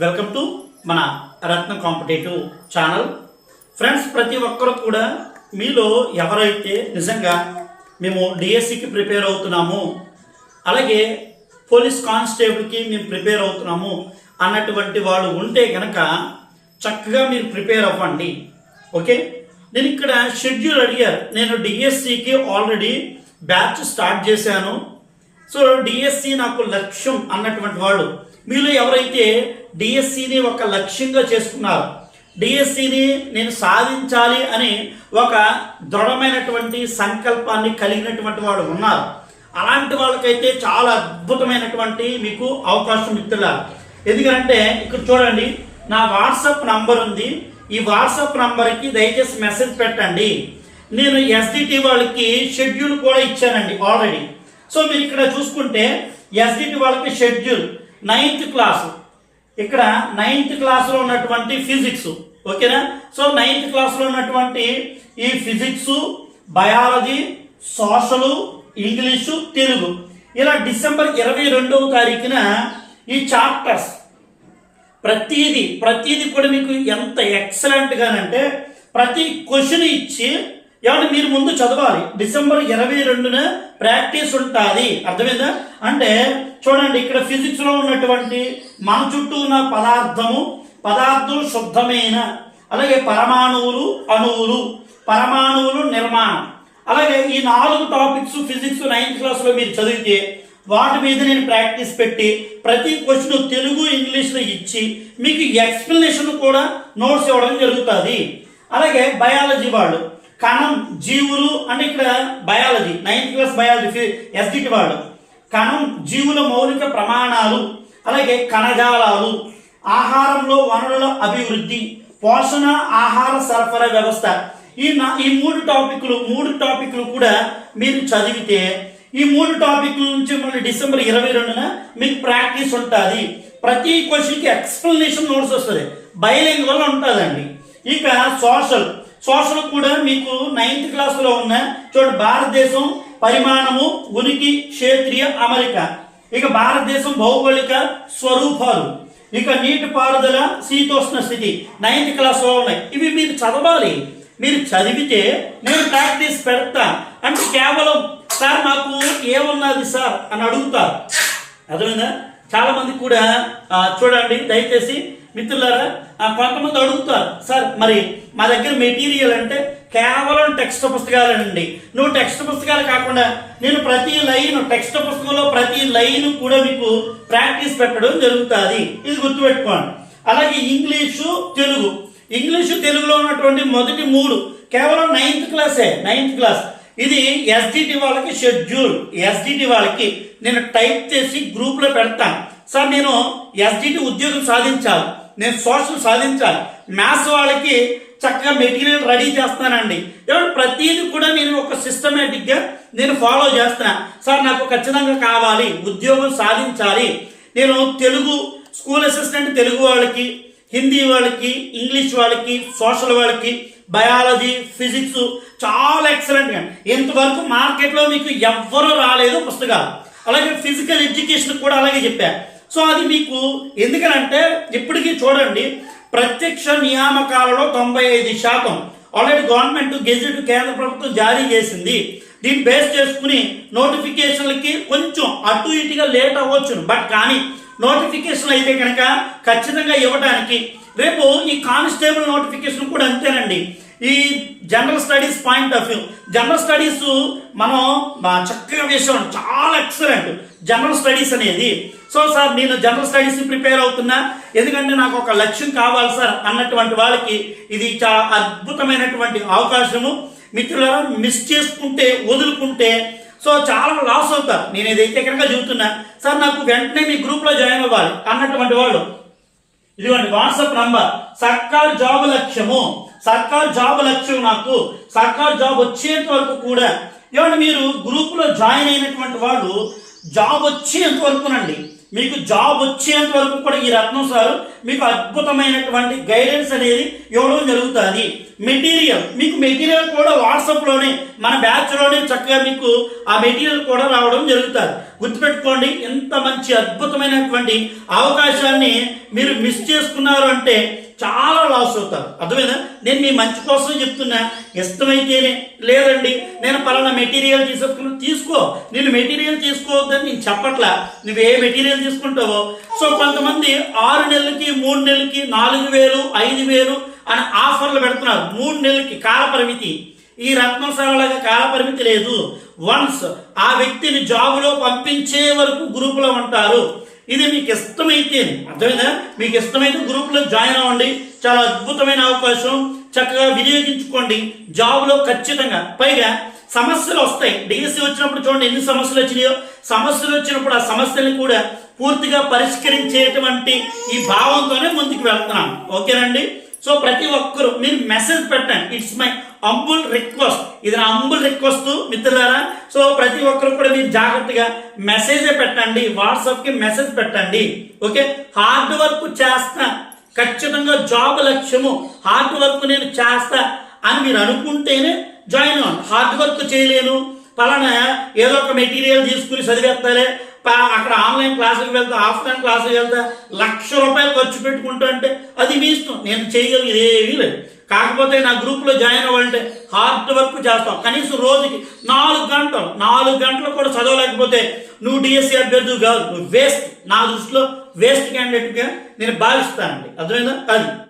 Welcome to మన రత్న competitive channel. Friends ప్రతి ఒక్కరు కూడా మీలో ఎవరైతే నిజంగా మేము డిఎస్సికి ప్రిపేర్ అవుతున్నాము అలాగే పోలీస్ కానిస్టేబుల్కి మేము ప్రిపేర్ అవుతున్నాము అన్నటువంటి వాళ్ళు ఉంటే కనుక చక్కగా మీరు ప్రిపేర్ అవ్వండి. ఓకే నేను ఇక్కడ షెడ్యూల్ అడిగారు. నేను డిఎస్సికి ఆల్రెడీ బ్యాచ్ స్టార్ట్ చేశాను. సో డిఎస్సి నాకు లక్ష్యం అన్నటువంటి వాళ్ళు మీలో ఎవరైతే డిఎస్సిని ఒక లక్ష్యంగా చేసుకున్నారో డిఎస్సిని నేను సాధించాలి అని ఒక దృఢమైనటువంటి సంకల్పాన్ని కలిగినటువంటి వాడు ఉన్నారు. అలాంటి వాళ్ళకైతే చాలా అద్భుతమైనటువంటి మీకు అవకాశం ఇస్తున్నారు. ఎందుకంటే ఇక్కడ చూడండి నా వాట్సాప్ నంబర్ ఉంది. ఈ వాట్సాప్ నంబర్కి దయచేసి మెసేజ్ పెట్టండి. నేను ఎస్డిటి వాళ్ళకి షెడ్యూల్ కూడా ఇచ్చానండి ఆల్రెడీ. సో మీరు ఇక్కడ చూసుకుంటే ఎస్డిటి వాళ్ళకి షెడ్యూల్ నైన్త్ క్లాసు. ఇక్కడ నైన్త్ క్లాస్లో ఉన్నటువంటి ఫిజిక్స్. ఓకేనా? సో నైన్త్ క్లాస్లో ఉన్నటువంటి ఈ physics biology social English Telugu. ఇలా డిసెంబర్ ఇరవై రెండవ తారీఖున ఈ చాప్టర్స్ ప్రతీది ప్రతీది కూడా మీకు ఎంత ఎక్సలెంట్గానంటే ప్రతి క్వశ్చన్ ఇచ్చి ఏమంటే మీరు ముందు చదవాలి. డిసెంబర్ ఇరవై రెండున ప్రాక్టీస్ ఉంటుంది. అర్థమైందా? అంటే చూడండి ఇక్కడ ఫిజిక్స్లో ఉన్నటువంటి మన చుట్టూ ఉన్న పదార్థము పదార్థం శుద్ధమైన? అలాగే పరమాణువులు అణువులు పరమాణువులు నిర్మాణం. అలాగే ఈ నాలుగు టాపిక్స్ ఫిజిక్స్ నైన్త్ క్లాస్లో మీరు చదివితే వాటి మీద నేను ప్రాక్టీస్ పెట్టి ప్రతి క్వశ్చన్ తెలుగు ఇంగ్లీష్లో ఇచ్చి మీకు ఎక్స్ప్లెనేషన్ కూడా నోట్స్ ఇవ్వడం జరుగుతుంది. అలాగే బయాలజీ వాళ్ళు కణం జీవులు అంటే ఇక్కడ biology ninth class biology SDT వాడు. కణం జీవుల మౌలిక ప్రమాణాలు అలాగే కణజాలాలు ఆహారంలో వనరుల అభివృద్ధి పోషణ ఆహార సరఫరా వ్యవస్థ. ఈ నా ఈ మూడు టాపిక్లు మూడు టాపిక్లు కూడా మీరు చదివితే ఈ మూడు టాపిక్ల నుంచి మళ్ళీ డిసెంబర్ ఇరవై రెండున మీకు ప్రాక్టీస్ ఉంటుంది. ప్రతి క్వశ్చన్కి ఎక్స్ప్లెనేషన్ నోట్స్ వస్తుంది. బయలింగ్ వల్ల ఉంటుందండి. ఇక సోషల్ సోషల్ కూడా మీకు నైన్త్ క్లాస్లో ఉన్న చూడండి భారతదేశం పరిమాణము ఉనికి క్షేత్రీయ అమరిక. ఇక భారతదేశం భౌగోళిక స్వరూపాలు. ఇక నీటి పారుదల శీతోష్ణ స్థితి నైన్త్ క్లాస్లో ఉన్నాయి. ఇవి మీరు చదవాలి. మీరు చదివితే నేను ప్రాక్టీస్ పెడతా. అంటే కేవలం సార్ మాకు ఏమున్నది సార్? అని అడుగుతారు అర్థమైందా? చాలా మంది కూడా చూడండి దయచేసి మిత్రులారా ఆ, కొంతమంది అడుగుతారు సార్ మరి మా దగ్గర మెటీరియల్ అంటే కేవలం టెక్స్ట్ పుస్తకాలండి నువ్వు టెక్స్ట్ పుస్తకాలు కాకుండా నేను ప్రతి లైన్ టెక్స్ట్ పుస్తకంలో ప్రతి లైన్ కూడా మీకు ప్రాక్టీస్ పెట్టడం జరుగుతుంది. ఇది గుర్తుపెట్టుకోండి. అలాగే ఇంగ్లీషు తెలుగు. ఇంగ్లీషు తెలుగులో ఉన్నటువంటి మొదటి మూడు కేవలం నైన్త్ క్లాసే నైన్త్ క్లాస్. ఇది ఎస్డిటి వాళ్ళకి షెడ్యూల్. ఎస్డిటి వాళ్ళకి నేను టైప్ చేసి గ్రూప్లో పెడతాను. సార్ నేను ఎస్డిటి ఉద్యోగం సాధించాలి. నేను సోషల్ సాధించాలి. మ్యాథ్స్ వాళ్ళకి చక్కగా మెటీరియల్ రెడీ చేస్తానండి ఏమంటే ప్రతిదీ కూడా నేను ఒక సిస్టమేటిక్గా నేను ఫాలో చేస్తున్నా. సార్ నాకు ఖచ్చితంగా కావాలి ఉద్యోగం సాధించాలి. నేను తెలుగు స్కూల్ అసిస్టెంట్ తెలుగు వాళ్ళకి హిందీ వాళ్ళకి ఇంగ్లీష్ వాళ్ళకి సోషల్ వాళ్ళకి బయాలజీ ఫిజిక్స్ చాలా ఎక్సలెంట్గా ఇంతవరకు మార్కెట్లో మీకు ఎవ్వరూ రాలేదు పుస్తకాలు. అలాగే ఫిజికల్ ఎడ్యుకేషన్ కూడా అలాగే చెప్పారు సో అది మీకు ఎందుకనంటే ఇప్పటికీ చూడండి ప్రత్యక్ష నియామకాలలో తొంభై ఐదు శాతం ఆల్రెడీ గవర్నమెంట్ గెజెట్ కేంద్ర ప్రభుత్వం జారీ చేసింది. దీన్ని బేస్ చేసుకుని నోటిఫికేషన్లకి కొంచెం అటు ఇటుగా లేట్ అవ్వచ్చును. బట్ కానీ నోటిఫికేషన్ అయితే కనుక ఖచ్చితంగా ఇవ్వడానికి రేపు ఈ కానిస్టేబుల్ నోటిఫికేషన్ కూడా అంతేనండి. ఈ general studies point of view general studies మనం చక్కగా విషయం చాలా ఎక్సలెంట్ జనరల్ స్టడీస్ అనేది. సో సార్ నేను జనరల్ స్టడీస్ ప్రిపేర్ అవుతున్నా. ఎందుకంటే నాకు ఒక లక్ష్యం కావాలి సార్ అన్నటువంటి వాళ్ళకి ఇది చాలా అద్భుతమైనటువంటి అవకాశము. మిత్రులారా మిస్ చేసుకుంటే వదులుకుంటే సో చాలా లాస్ అవుతారు. నేను ఏదైతే కనుక చెబుతున్నా సార్ నాకు వెంటనే మీ గ్రూప్లో జాయిన్ అవ్వాలి అన్నటువంటి వాళ్ళు. ఇదిగోండి వాట్సాప్ నంబర్ సర్కార్ జాబ్ లక్ష్యము. సర్కార్ జాబ్ లక్ష్యం నాకు సర్కార్ జాబ్ వచ్చేంత వరకు కూడా. ఏమంటే మీరు గ్రూపులో జాయిన్ అయినటువంటి వాళ్ళు జాబ్ వచ్చేంత వరకునండి మీకు జాబ్ వచ్చేంత వరకు కూడా ఈ రత్నం సార్ మీకు అద్భుతమైనటువంటి గైడెన్స్ అనేది ఇవ్వడం జరుగుతుంది. మెటీరియల్ మీకు మెటీరియల్ కూడా వాట్సాప్లోనే మన బ్యాచ్లోనే చక్కగా మీకు ఆ మెటీరియల్ కూడా రావడం జరుగుతుంది. గుర్తుపెట్టుకోండి ఎంత మంచి అద్భుతమైనటువంటి అవకాశాన్ని మీరు మిస్ చేసుకున్నారు అంటే చాలా లాస్ అవుతారు. అర్థమైందా? నేను మీ మంచి కోసం చెప్తున్నా. ఇష్టమైతేనే లేదండి నేను పలానా మెటీరియల్ తీసుకున్నా తీసుకో. నేను మెటీరియల్ తీసుకోవద్దని నేను చెప్పట్లా. నువ్వు ఏ మెటీరియల్ తీసుకుంటావో? సో కొంతమంది ఆరు నెలలకి మూడు నెలలకి నాలుగు వేలు ఐదు వేలు అని ఆఫర్లు పెడుతున్నారు. మూడు నెలలకి కాలపరిమితి. ఈ రత్నశాలగా కాల పరిమితి లేదు. వన్స్ ఆ వ్యక్తిని జాబులో పంపించే వరకు గ్రూపులో ఉంటారు. ఇది మీకు ఇష్టమైతే అర్థమైందా? మీకు ఇష్టమైతే గ్రూప్లో జాయిన్ అవ్వండి. చాలా అద్భుతమైన అవకాశం. చక్కగా వినియోగించుకోండి. జాబ్లో ఖచ్చితంగా. పైగా సమస్యలు వస్తాయి. డిఎస్సి వచ్చినప్పుడు చూడండి ఎన్ని సమస్యలు వచ్చినాయో. సమస్యలు వచ్చినప్పుడు ఆ సమస్యలను కూడా పూర్తిగా పరిష్కరించేటువంటి ఈ భావంతోనే ముందుకు వెళ్తున్నాం ఓకేనండి? సో ప్రతి ఒక్కరు మీరు మెసేజ్ పెట్టండి ఇట్స్ మై అంబుల్ రిక్వెస్ట్ ఇది నా అంబుల్ రిక్వెస్ట్ మిత్రులారా. సో ప్రతి ఒక్కరు కూడా మీరు జాగ్రత్తగా మెసేజ్ పెట్టండి. వాట్సాప్కి మెసేజ్ పెట్టండి. ఓకే హార్డ్ వర్క్ చేస్తా. ఖచ్చితంగా జాబ్ లక్ష్యము. హార్డ్ వర్క్ నేను చేస్తా అని మీరు అనుకుంటేనే జాయిన్ అవ్వండి. హార్డ్ వర్క్ చేయలేను. పలానా ఏదో ఒక మెటీరియల్ తీసుకుని చదివేస్తాలే. అక్కడ ఆన్లైన్ క్లాసులకు వెళ్తా ఆఫ్లైన్ క్లాసులకు వెళ్తా లక్ష రూపాయలు ఖర్చు పెట్టుకుంటా అంటే అది మీ ఇష్టం. నేను చేయగలిగేది ఏమీ లేదు. కాకపోతే నా గ్రూప్లో జాయిన్ అవ్వాలంటే హార్డ్ వర్క్ చేస్తాం. కనీసం రోజుకి నాలుగు గంటలు నాలుగు గంటలు కూడా చదవలేకపోతే నువ్వు డిఎస్సీ అభ్యర్థి కాదు నువ్వు వేస్ట్. నా దృష్టిలో వేస్ట్ క్యాండిడేట్గా నేను భావిస్తానండి. అర్థమైందా? అది.